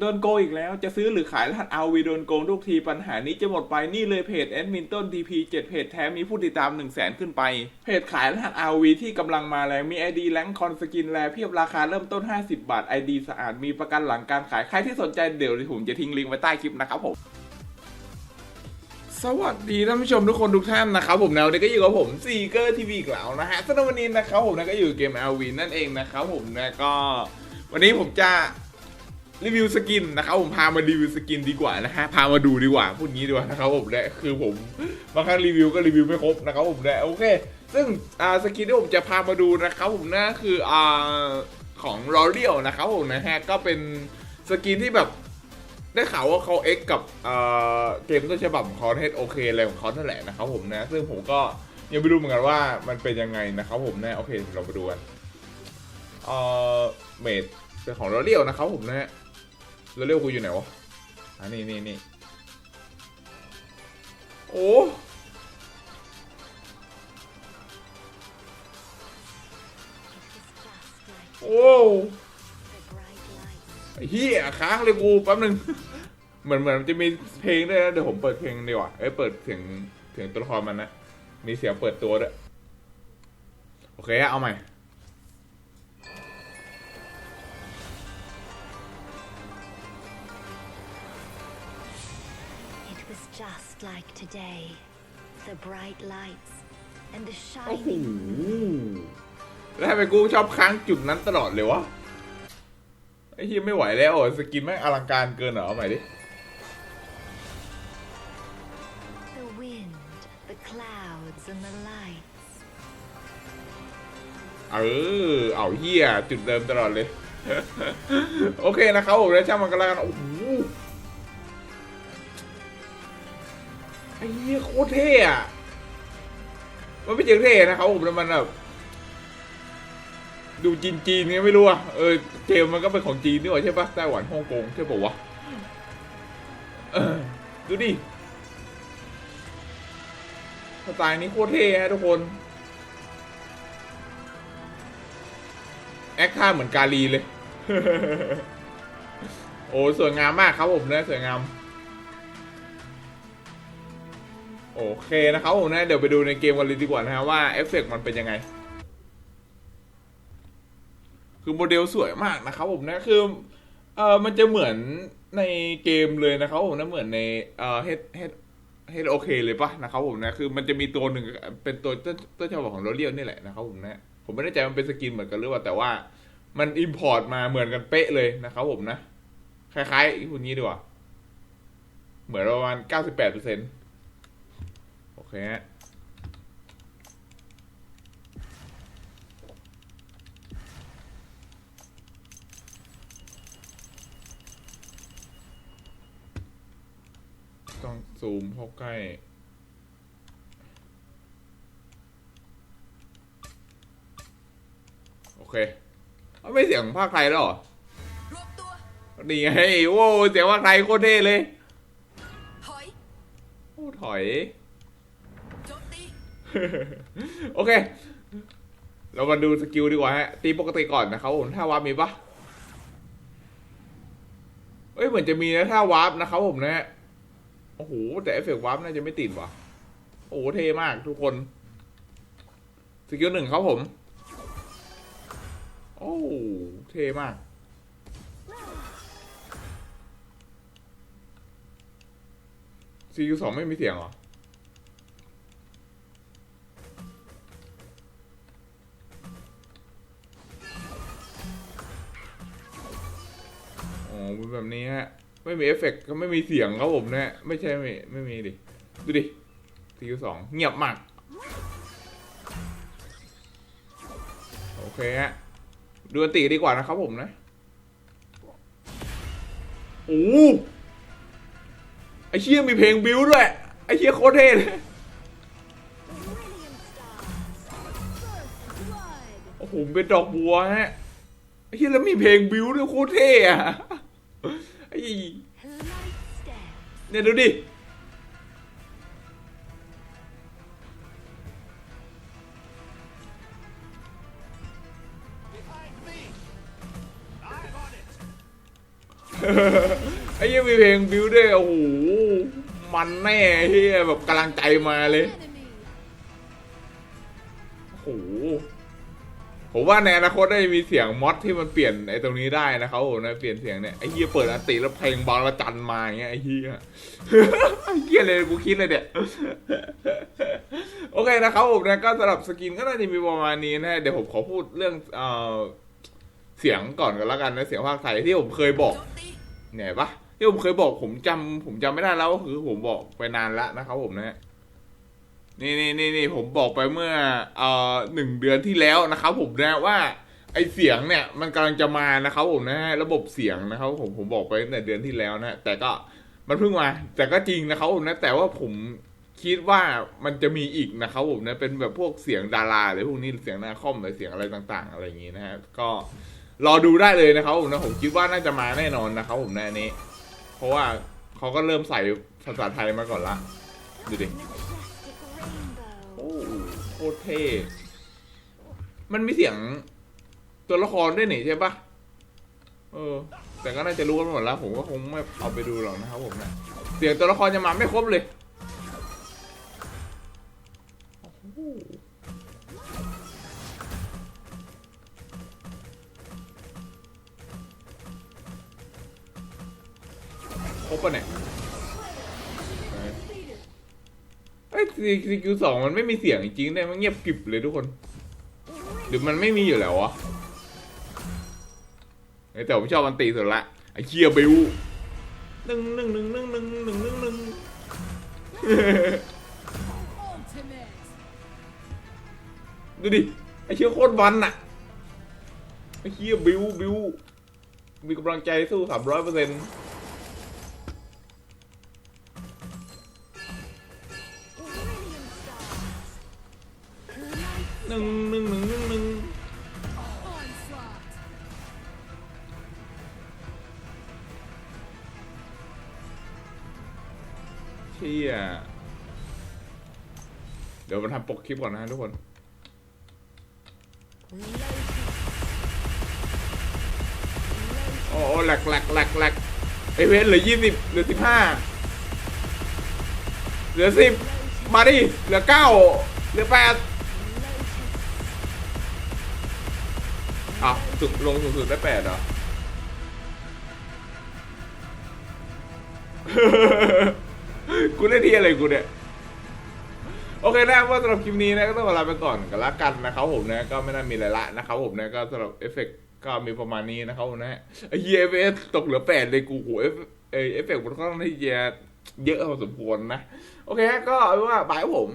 โดนโกงอีกแล้วจะซื้อหรือขายรหัสเอาวีโดนโกงทุกทีปัญหานี้จะหมดไปนี่เลยเพจแอดมินต้นทีพีเจ็ดเพจแท้มีผู้ติดตาม1 0 0 0 0แสนขึ้นไป เพจขายรหัส RV ที่กำลังมาแรงมี ID แรงคอนสกินแลเพียบราคาเริ่มต้น 50 บาท ID สะอาดมีประกันหลังการขายใครที่สนใจเดี๋ยวผมจะทิ้งลิงก์ไว้ใต้คลิปนะครับผมสวัสดีท่านผู้ชมทุกคนทุกท่านนะครับผมแนวนนี้ก็อยู่กับผมซีเกอร์ทีวีอีกแล้วนะฮะสำหรับวันนี้นะครับผมนะก็อยู่เกม LV นั่นเองนะครับผมนะก็ วันนี้ผมจะ รีวิวสกินนะครับผมพามารีวิวสกินดีกว่านะฮะพามาดูดีกว่าพูดงี้ดีกว่านะครับผมนะคือผมบางครั้งรีวิวก็รีวิวไม่ครบนะครับผมนะโอเค ซึ่งอ่าสกินที่ผมจะพามาดูนะครับผมนะคืออ่าของรอเรียลนะครับผมนะฮะก็เป็นสกินที่แบบได้ข่าวว่าเขาเอ็กกับเอ่อเกมต้นฉบับของเขาเทสโอเคอะไรของเขานั่นแหละนะครับผมนะ ซึ่งผมก็ยังไม่รู้เหมือนกันว่ามันเป็นยังไงนะครับผมนะโอเคเรามาดูกันเอ่อเมดเป็นของเรเรียวนะครับผมนะ ฮะเราเรียวกูอยู่ไหนวะอ่านี่นี่นี่โอ้โอ้เฮียค้างเลยกูแป๊บนึง เหมือนเหมือนจะมีเพลงด้วยนะเดี๋ยวผมเปิดเพลงดีกว่าเอ้ยเปิดเสียงเสียงตัวละครมันนะ มีเสียงเปิดตัวด้วย โอเคเอาใหม่ was just like today. The bright lights and the โอ้โห shining แล้วทำไมกูชอบค้างจุดนั้นตลอดเลยวะ ไอ้เฮียไม่ไหวแล้วอะสกินแม่งอลังการเกินเหรอเอาใหม่ดิ the wind, the clouds, and the lights. เออ เอาเฮียจุดเดิมตลอดเลย โอเคนะครับผมแล้วช่างมันก็แล้วกันโอ้โห อ้เฮียโคตรเท่อะมันไม่เจอเท่นะครับผมแล้วมันแบบดูจีนจีนไงไม่รู้อะเออเกมมันก็เป็นของจีนด้วยใช่ปะไต้หวันฮ่องกงใช่ปะวะดูดิสไตล์นี้โคตรเท่ฮะทุกคน แอคท่าเหมือนกาลีเลย โอ้สวยงามมากครับผมนะสวยงาม โอเคนะครับผมนะเดี๋ยวไปดูในเกมกันเลยดีกว่านะฮะว่าเอฟเฟกต์มันเป็นยังไง คือโมเดลสวยมากนะครับผมนะคือเออมันจะเหมือนในเกมเลยนะครับผมนะเหมือนในเออเฮดเฮดเฮดโอเคเลยปะนะครับผมนะคือมันจะมีตัวหนึ่งเป็นตัวต้นต้นฉบับของโรเลียนนี่แหละนะครับผมนะผมไม่แน่ใจมันเป็นสกินเหมือนกันหรือเปล่าแต่ว่ามันอิมพอร์ตมาเหมือนกันเป๊ะเลยนะครับผมนะ คล้ายๆคนนี้ดีกว่า เหมือนประมาณเก้าสิบแปดเปอร์เซ็นต์ เคฮะต้องซูมเข้าใกล้โอเคเอาไม่เสียงภาคไทยแล้วเหรอรวบตัวนี่ไงโว้เสียงภาคไทยโคตรเท่เลย ถอย โอ้ถอยโจมตี โอเค เรามาดูสกิลดีกว่าฮะ ตีปกติก่อนนะครับผมถ้าวาร์ปมีปะเอ้ยเหมือนจะมีนะถ้าวาร์ปนะครับผมนะฮะ โอ้โห แต่เอฟเฟกต์วาร์ปน่าจะไม่ติดว่ะ โอ้โหเท่มากทุกคน สกิลหนึ่งครับผม โอ้เท่มากสกิลสองไม่มีเสียงหรอ แบบนี้ฮะ ไม่มีเอฟเฟกต์ก็ไม่มีเสียงครับผมนะไม่ใช่ไม่ไม่มีดิ ดูดิทีสองเงียบมาก โอเคฮะ ดูอันติดีกว่านะครับผมนะ โอ้ไอเชี่ยมีเพลงบิวด้วย ไอเชี่ยโคตรเท่เลยโอ้โหเป็นดอกบัวฮะไอ้เหี้ยแล้วมีเพลงบิวด้วยโคตรเท่อะ ไอ้เนี่ยดูดิ ไอ้ยังมีเพลงบิวด้วยโอ้โห มันแน่เฮียแบบกำลังใจมาเลย โอ้โห ผมว่าในอนาคตได้มีเสียงมอดที่มันเปลี่ยนไอ้ตรงนี้ได้นะครับผมนะเปลี่ยนเสียงเนี่ยไอ้เฮียเปิดอันติแล้วเพลงบางละจันมาอย่างเงี้ยไอ้เฮียไอ้เฮียเลยกูคิดเลยเนี่ยโอเคนะครับผมนะก็สำหรับสกินก็น่าจะมีประมาณนี้นะฮะเดี๋ยวผมขอพูดเรื่องเอ่อเสียงก่อนกันแล้วกันนะเสียงภาคไทยที่ผมเคยบอกเนี่ยปะที่ผมเคยบอกผมจำผมจำไม่ได้แล้วก็คือผมบอกไปนานล้วนะครับผมนะฮะ นี่นี่นี่นี่ผมบอกไปเมื่อเอ่อหนึ่งเดือนที่แล้วนะครับผมนะว่า ไอเสียงเนี่ยมันกำลังจะมานะครับผมนะฮะระบบเสียงนะครับผมผมบอกไปตั้งเดือนที่แล้วนะแต่ก็มันเพิ่งมา แต่ก็จริงนะครับผมนะแต่ว่าผมคิดว่ามันจะมีอีกนะครับผมนะเป็นแบบพวกเสียงดาราหรือพวกนี้เสียงหน้าคอมหรือเสียงอะไรต่าง ๆ อะไรอย่างนี้นะฮะก็รอดูได้เลยนะครับผมนะผมคิดว่าน่าจะมาแน่นอนนะครับผมนะอันนี้ เพราะว่าเขาก็เริ่มใส่ภาษาไทยมาก่อนละดูดิ ตรเท่ มันมีเสียงตัวละครด้วยนี่ใช่ปะเออ แต่ก็น่าจะรู้กันหมดแล้ว ผมก็คงไม่เอาไปดูหรอกนะครับผมนะ เสียงตัวละครยังมาไม่ครบเลยโอ้โหครบปะเนี่ย ซีคิวสองมันไม่มีเสียงจริงๆเนี่ยมันเงียบกริบเลยทุกคน หรือมันไม่มีอยู่แล้ววะแต่ผมชอบมันตีสุดละไอ้เคียบิวหนึ่งหนึ่งหนึ่งหนึ่งหนึ่งหนึ่งหนึ่งหนึ่งดูดิไอ้เชี่ยโคตรวันอะไอ้เคียบิวบิวมีกำลังใจสู้สามร้อยเปอร์เซ็นต์ หนึ่งหนึ่งหนึ่งหนึ่งหนึ่งเชี่ยเดี๋ยวมาทำปกคลิปก่อนนะทุกคนโอ้โอ้แหลักหลักหลักหลักไอเพนเหลือยี่สิบเหลือสิบห้าเหลือสิบมาดิเหลือเก้าเหลือแปด อ้าวสุดลงสูงสุดได้แปดเหรอ กูเล่นที่อะไรกูเนี่ย โอเคนะว่าสำหรับคลิปนี้นะก็ต้องขอลาไปก่อนกันละกันนะครับผมนะ ก็ไม่น่ามีอะไรละนะครับผมนะก็สำหรับเอฟเฟกต์ก็มีประมาณนี้นะครับผมนะไอเยเอฟเอสตกเหลือแปดเลยกูโหเอฟเอฟเฟกต์มันค่อนข้างที่จะเยอะพอสมควรนะ โอเคฮะก็เอาเป็นว่าบายผม